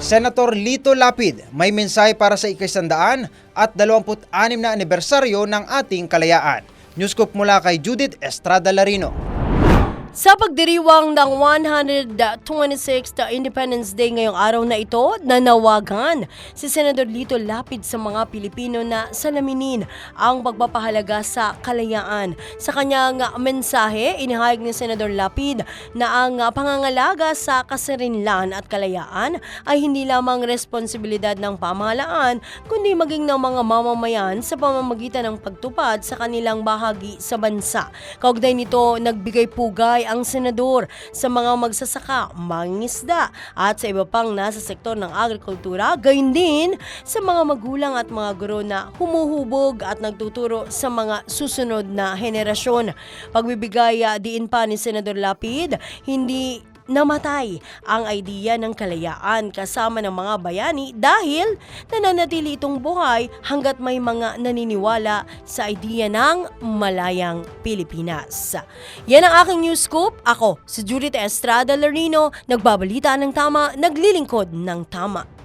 Senator Lito Lapid may mensahe para sa ikasandaan at 26 na anibersaryo ng ating kalayaan. Newscoop mula kay Judith Estrada Larino. Sa pagdiriwang ng 126th Independence Day ngayong araw na ito, nanawagan si Senador Lito Lapid sa mga Pilipino na salaminin ang pagpapahalaga sa kalayaan. Sa kanyang mensahe, inihayag ni Senador Lapid na ang pangangalaga sa kasarinlan at kalayaan ay hindi lamang responsibilidad ng pamahalaan, kundi maging ng mga mamamayan sa pamamagitan ng pagtupad sa kanilang bahagi sa bansa. Kaugnay nito, nagbigay pugay ang senador sa mga magsasaka, mangingisda at sa iba pang nasa sektor ng agrikultura, gayon din sa mga magulang at mga guro na humuhubog at nagtuturo sa mga susunod na henerasyon. Pagbibigay ah, diin pa ni Senador Lapid, hindi namatay ang idea ng kalayaan kasama ng mga bayani dahil nananatili itong buhay hanggat may mga naniniwala sa idea ng malayang Pilipinas. Yan ang aking news scoop. Ako, si Judith Estrada Larino, nagbabalita ng tama, naglilingkod ng tama.